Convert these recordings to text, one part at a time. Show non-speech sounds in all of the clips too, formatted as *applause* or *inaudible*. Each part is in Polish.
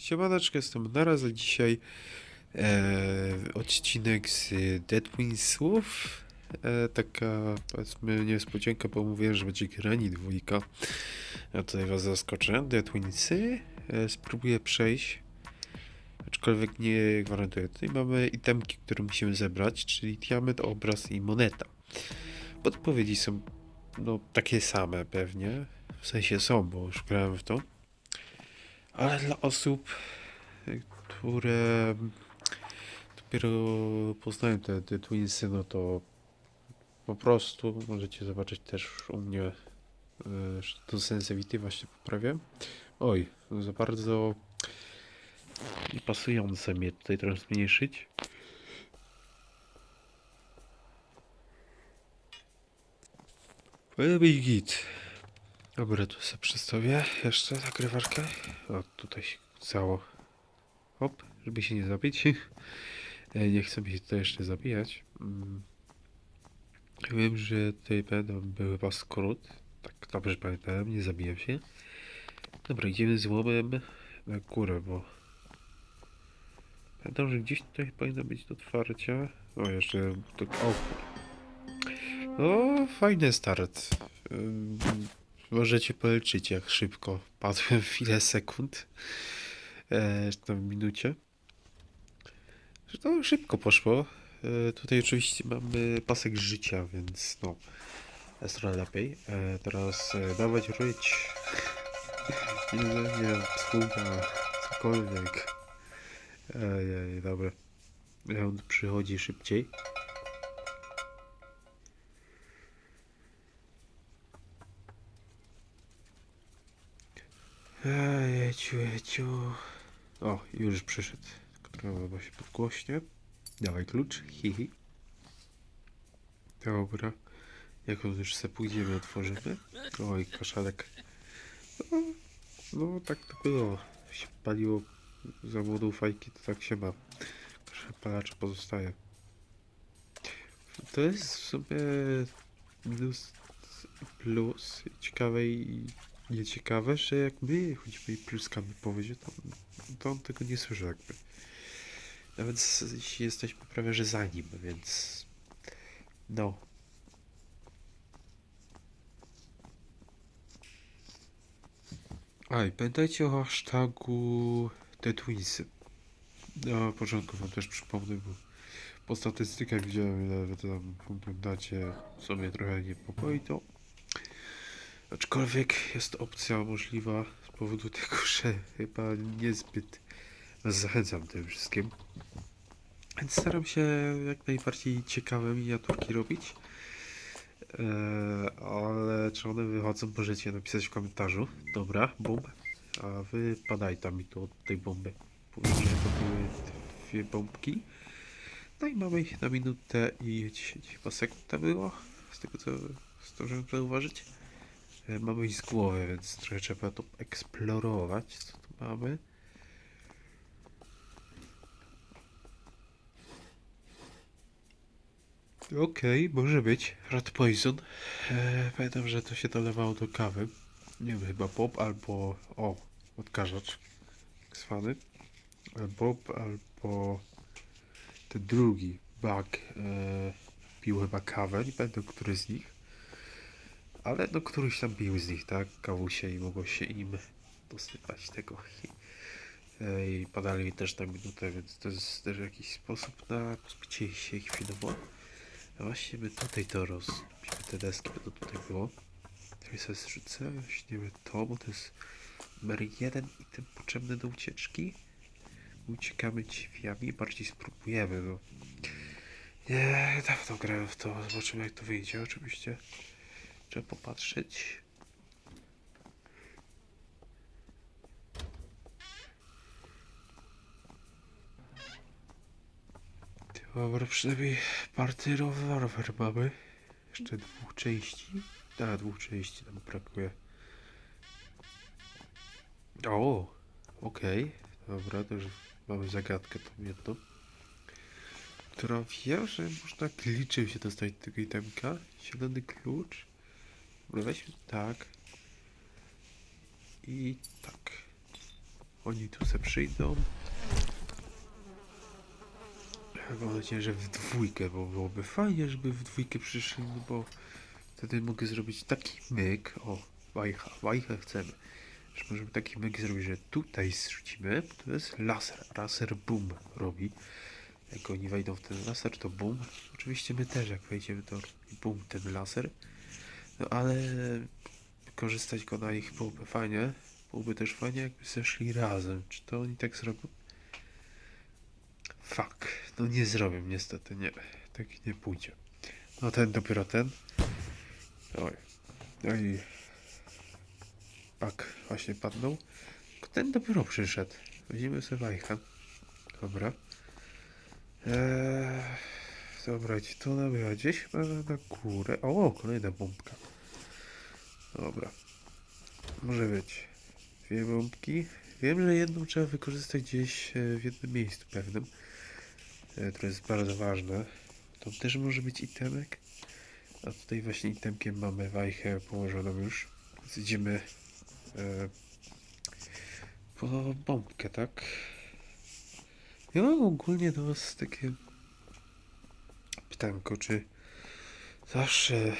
Siemaneczko, jestem naraz, a dzisiaj e, odcinek z Dead Wingsów. E, taka, powiedzmy, niespodzianka, bo mówiłem, że będzie grani dwójka. Ja tutaj was zaskoczę. Dead Wingsy. E, spróbuję przejść. Aczkolwiek nie gwarantuję. Tutaj mamy itemki, które musimy zebrać, czyli diament, obraz i moneta. Podpowiedzi są no, takie same pewnie. W sensie są, bo już grałem w to. Ale dla osób, y, które dopiero poznają te, te Twinsy, no to po prostu możecie zobaczyć też u mnie, y, że to sensitivity właśnie poprawię. Oj, za bardzo niepasujące mnie tutaj trochę zmniejszyć. Powinien być git. Dobra, tu sobie przedstawię jeszcze nagrywarkę. O, tutaj się cało. Hop, żeby się nie zabić. *laughs* Nie chcę mi się tutaj jeszcze zabijać. Mm. Wiem, że tutaj będą był chyba skrót. Tak dobrze pamiętałem, nie zabiję się. Dobra, idziemy z łomem na górę, bo... Pamiętam, że gdzieś tutaj powinno być do otwarcia. O, jeszcze... O, no, fajny start. Możecie policzyć, jak szybko padłem w ile sekund. E, w minucie. To szybko poszło. E, tutaj oczywiście mamy pasek życia, więc no. Jest trochę lepiej. E, teraz e, dawać ryć. Jedzenie, *laughs* sługa, cokolwiek. Ejej, dobra. On przychodzi szybciej. Jeciu, jeciu. O, już przyszedł. Która się podgłośnie. Dawaj klucz. Hihi. Dobra. Jak on już se pójdziemy, otworzymy. Oj, kaszalek. No, no tak to było. Się paliło za młodą fajki, to tak się ma. Palacza pozostaje. To jest w sumie minus plus ciekawe i nieciekawe, że jak my choćby pluskamy po wodzie, to, to on tego nie słyszy jakby. Nawet jeśli jesteśmy prawie, że za nim, więc no. A i pamiętajcie o hashtagu The Twinsy. Na początku wam też przypomnę, bo po statystykach widziałem, ile wy tam oglądacie, co mnie trochę niepokoi, to Aczkolwiek jest opcja możliwa z powodu tego, *laughs* że chyba niezbyt zachęcam tym wszystkim. Więc staram się jak najbardziej ciekawe miniaturki robić. Eee, ale czy one wychodzą, możecie napisać w komentarzu. Dobra, bum. A wy padaj tam mi tu od tej bomby. Później to były dwie bombki. No i mamy ich na minutę i 10 chyba sekund to było. Z tego co zdążyłem zauważyć. E, Mamy ich z głowy, więc trochę trzeba to eksplorować. Co tu mamy? Okej, może być. Rat Poison. E, pamiętam, że to się dolewało do kawy. Nie wiem, chyba Bob albo... O, odkażacz. Zwany. E, Bob albo... Ten drugi, Bug, e, pił chyba kawę. Nie pamiętam, który z nich. Ale no któryś tam bił z nich, tak? Kawusie i mogło się im dosypać tego. E, I podali mi też na minutę, więc to jest też jakiś sposób na pozbycie się chwilowo. A właśnie my tutaj to rozbijemy, te deski, to tutaj było. Tutaj sobie zrzucę, weźmiemy to, bo to jest numer jeden i tym potrzebny do ucieczki. Uciekamy drzwiami, bardziej spróbujemy, no. Nie, dawno grałem w to, zobaczymy jak to wyjdzie oczywiście. Trzeba popatrzeć. Dobra, przynajmniej party rower mamy. Jeszcze dwóch części. A, dwóch części nam brakuje. O, okej. Dobra, to już mamy zagadkę tą jedną. Która wie, że można glitchem się dostać do tego itemka. Zielony klucz. Weźmy tak. I tak. oni tu se przyjdą. Mam nadzieję, że w dwójkę, bo byłoby fajnie, żeby w dwójkę przyszli, no bo wtedy mogę zrobić taki myk. O, wajcha, wajchę chcemy. Że możemy taki myk zrobić, że tutaj zrzucimy, bo to jest laser. Laser boom robi. Jak oni wejdą w ten laser, to boom. Oczywiście my też, jak wejdziemy, to boom ten laser. No ale wykorzystać go na ich byłoby fajnie. Byłoby też fajnie, jakby zeszli razem. Czy to oni tak zrobią? Fuck. No nie zrobię, niestety, nie. Tak nie pójdzie. No ten, dopiero ten. Oj. No i... Pak właśnie padnął. Ten dopiero przyszedł. Weźmiemy sobie wajchę. Dobra. Eee, dobra, gdzie to była? Gdzieś chyba na górę. O, kolejna bombka. Dobra. Może być. Dwie bombki. Wiem, że jedną trzeba wykorzystać gdzieś e, w jednym miejscu pewnym. E, To jest bardzo ważne. To też może być itemek. A tutaj właśnie itemkiem mamy wajchę położoną już. Więc idziemy e, po bombkę, tak? Ja mam ogólnie do was takie pytanko, czy zawsze,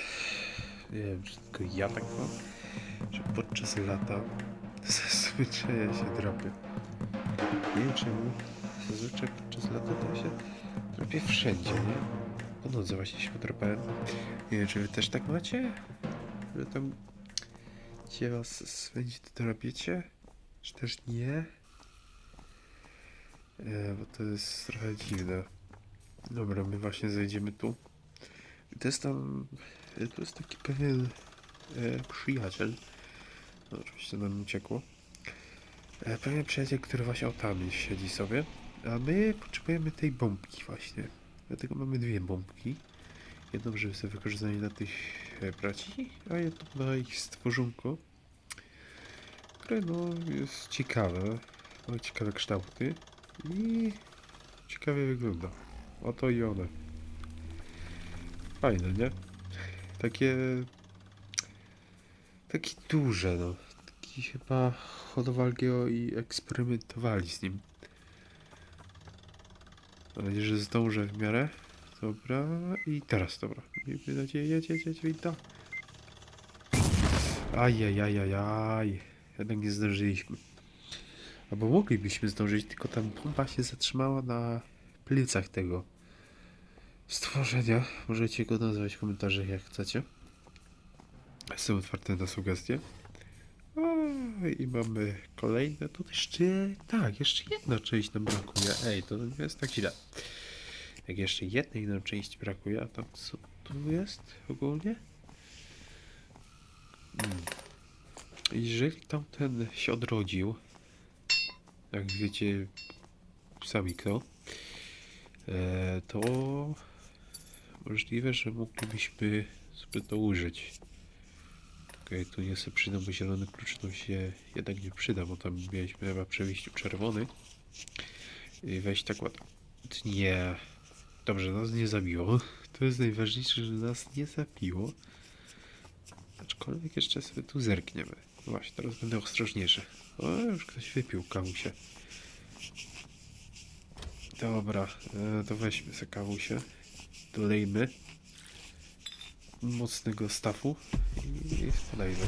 nie wiem, czy tylko ja tak mam, że podczas lata zazwyczaj się drapię. Nie wiem czemu, zazwyczaj podczas lata to się drapię wszędzie, nie? Po nocy właśnie się podrapałem. Nie wiem, czy wy też tak macie? Że tam gdzie was swędzi to drapiecie? Czy też nie? E, bo to jest trochę dziwne. Dobra, my właśnie zejdziemy tu. To jest tam... e, To jest taki pewien e, przyjaciel. No, oczywiście nam uciekło. E, pewien przyjaciel, który właśnie o tam siedzi sobie. A my potrzebujemy tej bombki właśnie. Dlatego mamy dwie bombki. Jedną, żeby sobie wykorzystać na tych e, braci, a jedną na ich stworzonko. Które no jest ciekawe. Ma ciekawe kształty. I ciekawie wygląda. Oto i one. Fajne, nie? Takie... Takie duże, no. Taki chyba hodowali go i eksperymentowali z nim. Mam nadzieję, że zdążę w miarę. Dobra. I teraz, dobra. Miejmy nadzieję, jedź, jedź, jedź, winda. Ajajajajaj. Jednak nie zdążyliśmy. Albo moglibyśmy zdążyć, tylko tam bomba się zatrzymała na plecach tego stworzenia. Możecie go nazwać w komentarzach jak chcecie. Jestem otwarty na sugestie. O, I mamy kolejne. Tu jeszcze. Tak, jeszcze jedna część nam brakuje. Ej, to nie jest tak źle. Jak jeszcze jednej nam części brakuje, a tam co tu jest ogólnie? Hmm. Jeżeli tamten się odrodził, jak wiecie sami kto, e, to możliwe, że moglibyśmy sobie to użyć. Okej, tu nie sobie przyda, bo zielony klucz nam się jednak nie przyda, bo tam mieliśmy chyba wyjściu czerwony. I wejść tak ładnie. Nie. Dobrze, nas nie zabiło. *laughs* To jest najważniejsze, że nas nie zabiło. Aczkolwiek jeszcze sobie tu zerkniemy. Właśnie, teraz będę ostrożniejszy. O, już ktoś wypił kawusie. Dobra, e, to weźmy sobie kawusie. Dolejmy mocnego stafu i wpadajmy.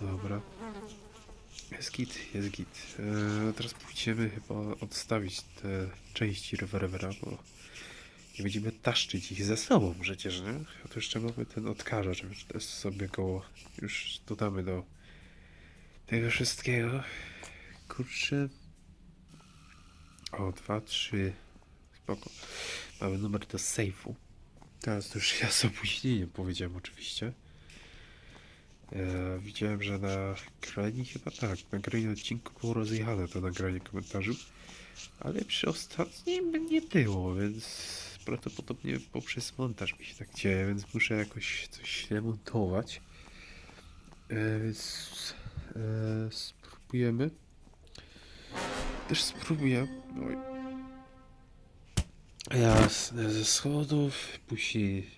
Dobra. Jest git, jest git. E, teraz pójdziemy chyba odstawić te części rewolwera, bo nie będziemy taszczyć ich ze sobą przecież, nie? A tu jeszcze mamy ten odkażacz, więc też sobie go już dodamy do tego wszystkiego. Kurczę. O, dwa, trzy. Spoko. Mamy numer do sejfu. Teraz już ja z opóźnieniem powiedziałem oczywiście. E, widziałem, że na krainie chyba tak, na krainie odcinku było rozjechane to nagranie komentarzy, ale przy ostatnim nie było, więc prawdopodobnie poprzez montaż mi się tak dzieje, więc muszę jakoś coś remontować. E, więc e, spróbujemy. Też spróbuję. Oj. Jasne, ze schodów, później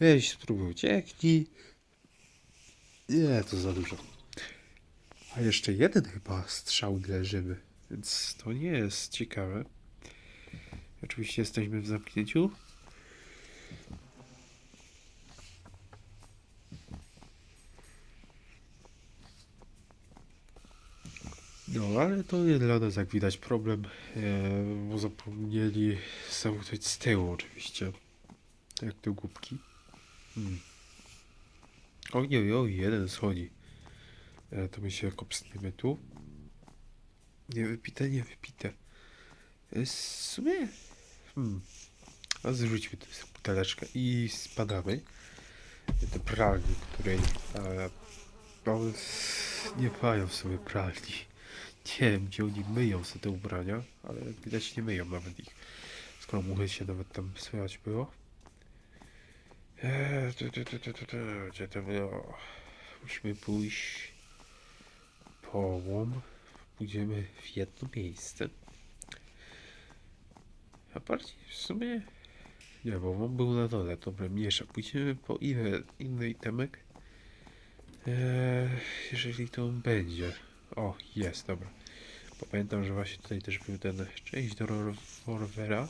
weź spróbuj ucieknij. Nie, to za dużo. A jeszcze jeden chyba strzał leżymy, więc to nie jest ciekawe. Oczywiście jesteśmy w zamknięciu. No, ale to nie dla nas, jak widać, problem, e, bo zapomnieli zamknąć z tyłu oczywiście. Jak te głupki. Hmm. Oj, oj, jeden schodzi. E, to my się kopsniemy tu. Nie wypite, nie wypite. E, w sumie... Hmm. A zrzućmy tę buteleczkę i spadamy do pralni, której no, nie mają w sobie pralni. Nie wiem, gdzie oni myją sobie te ubrania, ale widać nie myją nawet ich. Skoro muchy się nawet tam słychać było. Eee, gdzie to było? Musimy pójść po łom. Pójdziemy w jedno miejsce. A bardziej w sumie... Nie, bo łom był na dole, dobra, mniejsza. Pójdziemy po inny, inny itemek. Eee, jeżeli to on będzie. O, jest, dobra. Bo pamiętam, że właśnie tutaj też był ten część do rewolwera.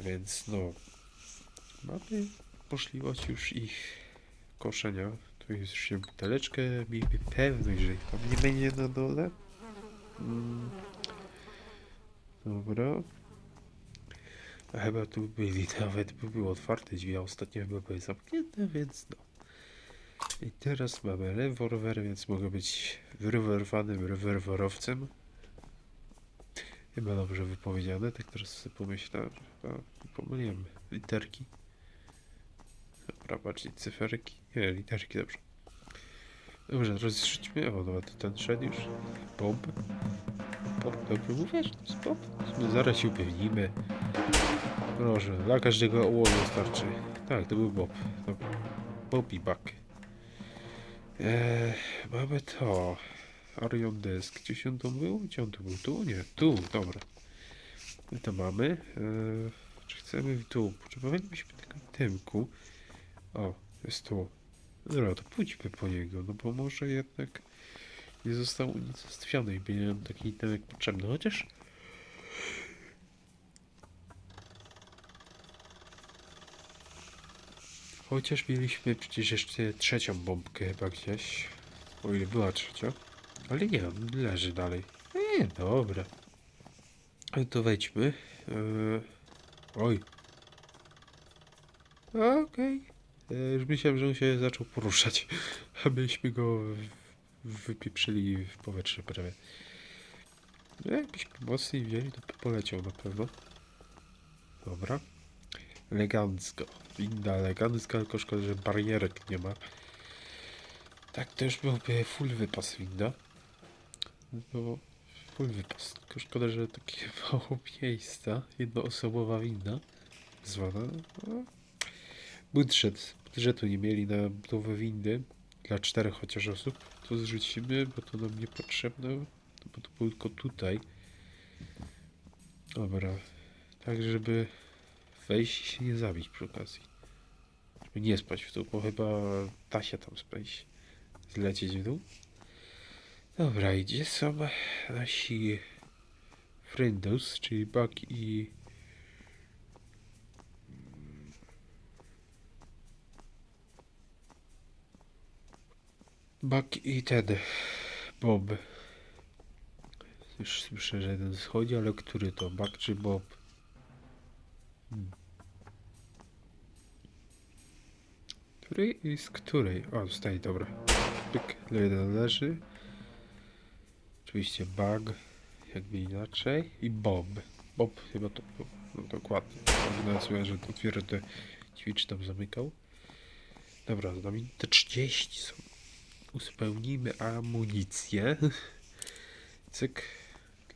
Więc no. Mamy możliwość już ich koszenia. Tu jest już się buteleczkę. Miejmy pewność, że ich tam nie będzie na dole. Mm. Dobra. A chyba tu byli, nawet by były otwarte drzwi, a ostatnio chyba były zamknięte, więc no. I teraz mamy rewolwer, więc mogę być wyrwerwanym rewolwerowcem. Chyba dobrze wypowiedziane, tak teraz sobie pomyślałem, chyba pomyliłem literki. Dobra, bardziej cyferki. Nie, literki, dobrze. Dobrze, rozrzućmy. O, no to ten szedł już. Bob. Bob, dobrze mówię, że to jest Bob? My zaraz się upewnimy. Proszę, dla każdego ołowiu starczy. Tak, to był Bob. Bob i Buck. Eee, mamy to. Orion Desk. Gdzieś on tu był? Gdzie on tu był? Tu? Nie, tu, dobra. My to mamy. Eee, czy chcemy w dół? Potrzebowalibyśmy tego tymku. O, jest tu. Dobra, to pójdźmy po niego, no bo może jednak nie został unicestwiony i będzie nam taki temek potrzebny, chociaż... Chociaż mieliśmy przecież jeszcze trzecią bombkę chyba gdzieś. O ile była trzecia. Ale nie, on leży dalej. Nie, dobra. Ale to wejdźmy. Eee, oj. Okej. Eee, Już myślałem, że on się zaczął poruszać. *laughs* Abyśmy go w- wypieprzyli w powietrze prawie. No, jakbyś pomocniej wzięli, to poleciał na pewno. Dobra. Elegancko. Winda elegancka, tylko szkoda, że barierek nie ma. Tak, to już byłby full wypas winda. No, full wypas. Tylko szkoda, że takie *laughs* mało miejsca. Jednoosobowa winda. Zwana. No. Budżet. Budżetu nie mieli na budowę windy. Dla czterech chociaż osób. To zrzucimy, bo to nam niepotrzebne. Bo to było tylko tutaj. Dobra. Tak, żeby wejść i się nie zabić przy okazji. Żeby nie spać w dół, bo chyba da się tam spać. Zlecieć w dół. Dobra, i gdzie są nasi friendos, czyli Buck i... Buck i ten Bob. Już słyszę, że jeden schodzi, ale który to? Buck czy Bob? Hmm. Której i z której? O, zostaje, dobra. Pyk, leży. Oczywiście Bug, jakby inaczej. I Bob. Bob chyba to był. No dokładnie. Kombinacja, że to twierdę ćwicz tam zamykał. Dobra, za nami te 30 są. Uzupełnijmy amunicję. *laughs* Cyk.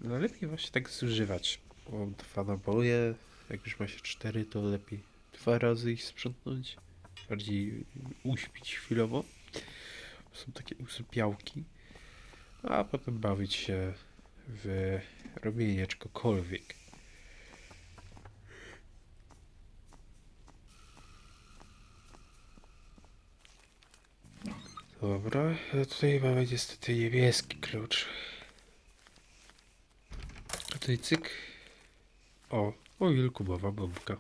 No lepiej właśnie tak zużywać. Bo dwa naboje. Jak już ma się cztery, to lepiej dwa razy ich sprzątnąć. Bardziej uśpić chwilowo. Są takie usypiałki. A potem bawić się w robienie czegokolwiek. Dobra, a tutaj mamy niestety niebieski klucz. Tutaj cyk. O, o wilku mowa bombka.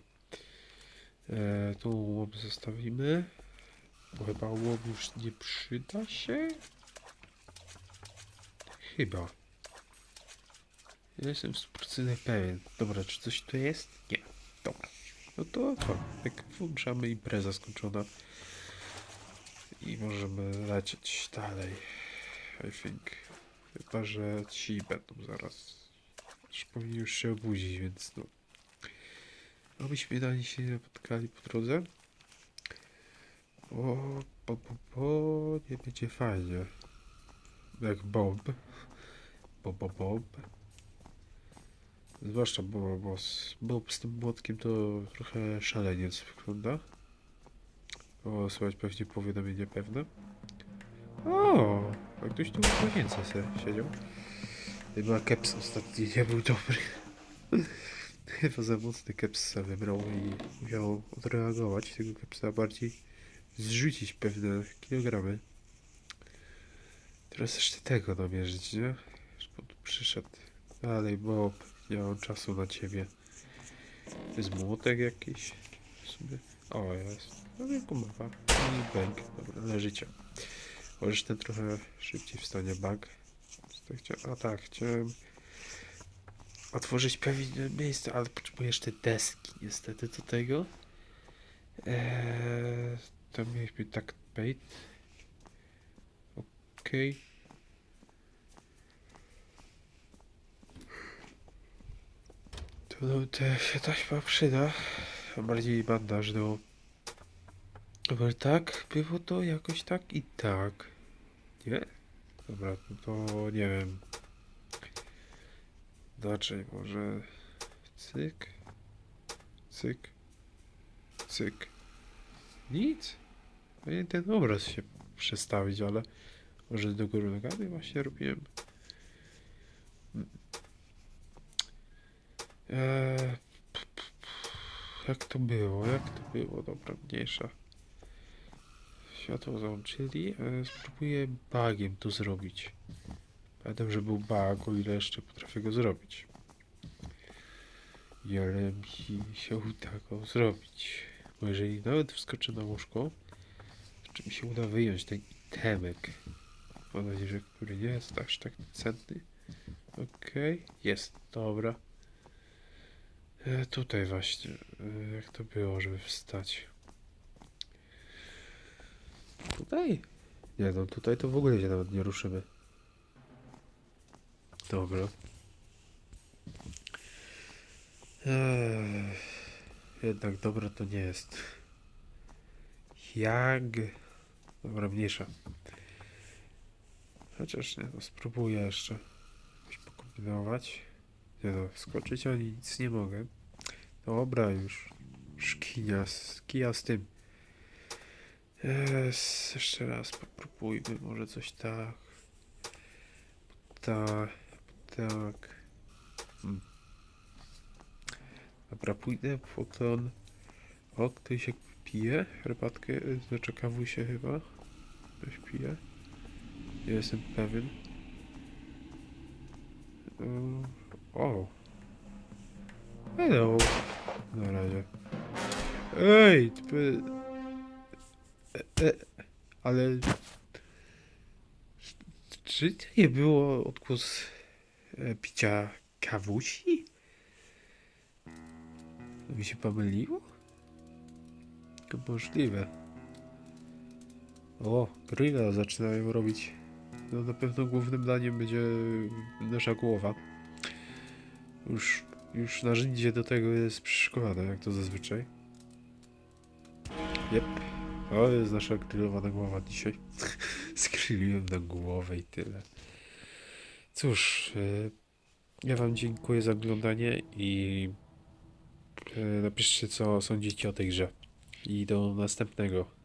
E, tu łom zostawimy. Bo chyba łom już nie przyda się. Chyba. Ja jestem 100% pewien. Dobra, czy coś tu jest? Nie. Dobra. No to to. Jak włączamy impreza skończona. I możemy lecieć dalej. I think. Chyba, że ci będą zaraz. Już powinni już się obudzić, więc no. Obyśmy na nich się nie napotkali po drodze. O, po, po, po, nie będzie fajnie. Jak bomb. Bo, bo, bomb. Zwłaszcza bo, bo, z- Bob z tym młotkiem to trochę szaleniec wygląda. O, słuchać pewnie powiadomienie pewne. O, a ktoś tu w łazience siedział. Chyba keps ostatni nie był dobry. *laughs* Chyba za mocny keps se wybrał i musiał odreagować tego kepsa bardziej zrzucić pewne kilogramy. Teraz jeszcze tego namierzyć, nie? On tu przyszedł. Dalej, Bob, nie mam czasu na ciebie. To jest młotek jakiś? W sumie. O, jest. No nie kumawa. I bank. Dobra, leżycie. Możesz ten trochę szybciej wstanie bank. A tak, chciałem otworzyć pewne miejsce, ale potrzebuję jeszcze deski niestety do tego. Eee, to mieliśmy tak bait. Okej. To nam te się taśma przyda. A bardziej bandaż do... Dobra, tak, było to jakoś tak i tak. Nie? Dobra, no to nie wiem. Inaczej, może... Cyk. Cyk. Cyk. Nic. Powinien ten obraz się przestawić, ale może do góry nogami właśnie robiłem. Eee, jak to było? Jak to było? Dobra, mniejsza. Światło załączyli. E, spróbuję bagiem to zrobić. Pamiętam, że był bug, o ile jeszcze potrafię go zrobić. I ale mi się uda go zrobić. Bo jeżeli nawet wskoczę na łóżko, to czy mi się uda wyjąć ten itemek? Mam nadzieję, że który nie jest aż tak cenny. Okej, jest, dobra. E, tutaj właśnie, e, jak to było, żeby wstać? Tutaj? Nie no, tutaj to w ogóle się nawet nie ruszymy. Dobra. Eee, jednak dobra to nie jest. Jak? Dobra, mniejsza. Chociaż nie, no spróbuję jeszcze coś pokombinować. Nie no, skoczyć ani nic nie mogę. Dobra, już. Kija, z- z tym. Jest, jeszcze raz popróbujmy, może coś tak. Tak, tak. Hmm. Dobra, pójdę po ten. O, ktoś jak pije herbatkę, y, znaczy kawusie chyba. Ktoś pije. Nie jestem pewien. O. Hello. Na razie. Ej, ty... E, e, ale... Czy to nie było odgłos picia kawusi? To mi się pomyliło? To możliwe. O, grilla zaczynają robić. No na pewno głównym daniem będzie nasza głowa. Już, już narzędzie do tego jest przyszykowane, jak to zazwyczaj. Jep. O, jest nasza grillowana głowa dzisiaj. *laughs* Skryliłem na głowę i tyle. Cóż, e, ja wam dziękuję za oglądanie i e, napiszcie co sądzicie o tej grze. I do następnego.